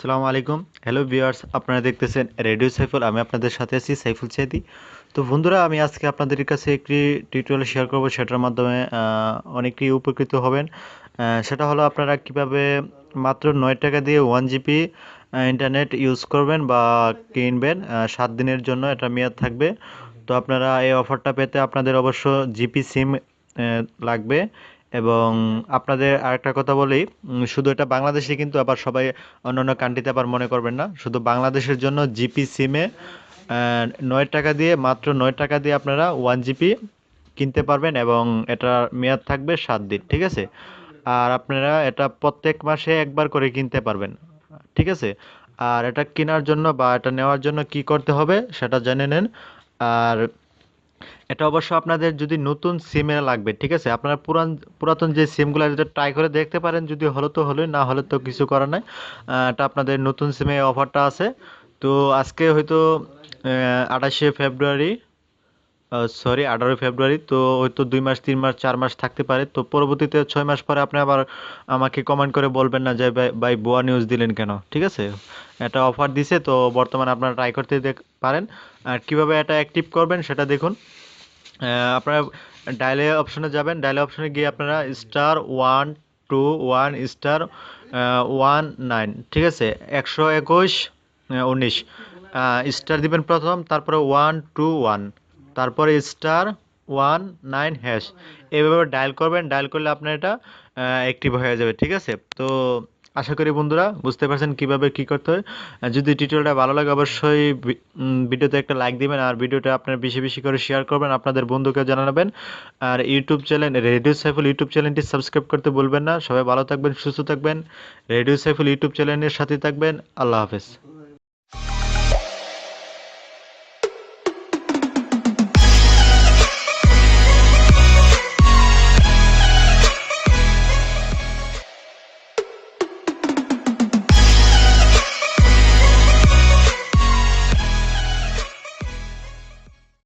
সালামু আলাইকুম। Hello viewers আপনারা দেখতেছেন রেডিও সাইফুল আমি আপনাদের সাথে আছি সাইফুল চেদি তো বন্ধুরা, আমি আজকে আপনাদের কাছে একটি টিউটোরিয়াল শেয়ার করব। সেটার মাধ্যমে অনেকেই উপকৃত হবেন। সেটা হলো আপনারা কীভাবে মাত্র নয় টাকা দিয়ে ওয়ান জিবি ইন্টারনেট ইউজ করবেন বা কিনবেন। সাত দিনের জন্য এটা মেয়াদ থাকবে। তো আপনারা এই অফারটা পেতে আপনাদের অবশ্য জিপি সিম লাগবে। এবং আপনাদের আরেকটা কথা বলি শুধু এটা বাংলাদেশে কিন্তু আবার সবাই অন্যান্য কান্ট্রিতে আবার মনে করবেন না। শুধু বাংলাদেশের জন্য জিপি সিমে নয় টাকা দিয়ে, মাত্র নয় টাকা দিয়ে আপনারা ওয়ান জিপি কিনতে পারবেন এবং এটার মেয়াদ থাকবে সাত দিন, ঠিক আছে? আর আপনারা এটা প্রত্যেক মাসে একবার করে কিনতে পারবেন, ঠিক আছে? আর এটা কেনার জন্য বা এটা নেওয়ার জন্য কি করতে হবে সেটা জেনে নেন। আর এটা অবশ্য আপনাদের যদি নতুন সিমে লাগবে, ঠিক আছে? আপনারা পুরান, পুরাতন যে সিমগুলো যদি ট্রাই করে দেখতে পারেন। যদি হলো তো হলোই, না হলে তো কিছু করার নাই। এটা আপনাদের নতুন সিমে অফারটা আছে। তো আজকে হয়তো আঠাশে ফেব্রুয়ারি সরি আঠারোই ফেব্রুয়ারি। তো হয়তো দুই মাস, তিন মাস, চার মাস থাকতে পারে। তো পরবর্তীতে ছয় মাস পরে আপনি আবার আমাকে কমেন্ট করে বলবেন না যে, ভাই ভুয়া নিউজ দিলেন কেন? ঠিক আছে? এটা অফার দিছে, তো বর্তমানে আপনারা ট্রাই করতে পারেন। আর কীভাবে এটা অ্যাক্টিভ করবেন সেটা দেখুন। আপনারা ডায়ালে অপশনে যাবেন। ডায়ালে অপশনে গিয়ে আপনারা star one two one star one nine ঠিক আছে? একশো একুশ, উনিশ স্টার দিবেন প্রথম, তারপরে ওয়ান টু ওয়ান তারপরে স্টার ওয়ান নাইন হ্যাশ। এইভাবে ডায়াল করবেন, ডায়াল করলে আপনার এটা অ্যাক্টিভ হয়ে যাবে, ঠিক আছে? তো আশা করি বন্ধুরা বুঝতে পারছেন কীভাবে কি করতে হয়। যদি টিউটোরিয়ালটা ভালো লাগে অবশ্যই ভিডিওতে একটা লাইক দিবেন আর ভিডিওটা আপনার বেশি বেশি করে শেয়ার করবেন, আপনাদের বন্ধুকে জানাবেন। আর YouTube channel radio Saiful YouTube চ্যানেলটি সাবস্ক্রাইব করতে বলবেন না। সবাই ভালো থাকবেন, সুস্থ থাকবেন। রেডিও সাইফুল ইউটিউব চ্যানেলের সাথে থাকবেন। আল্লাহ হাফেজ।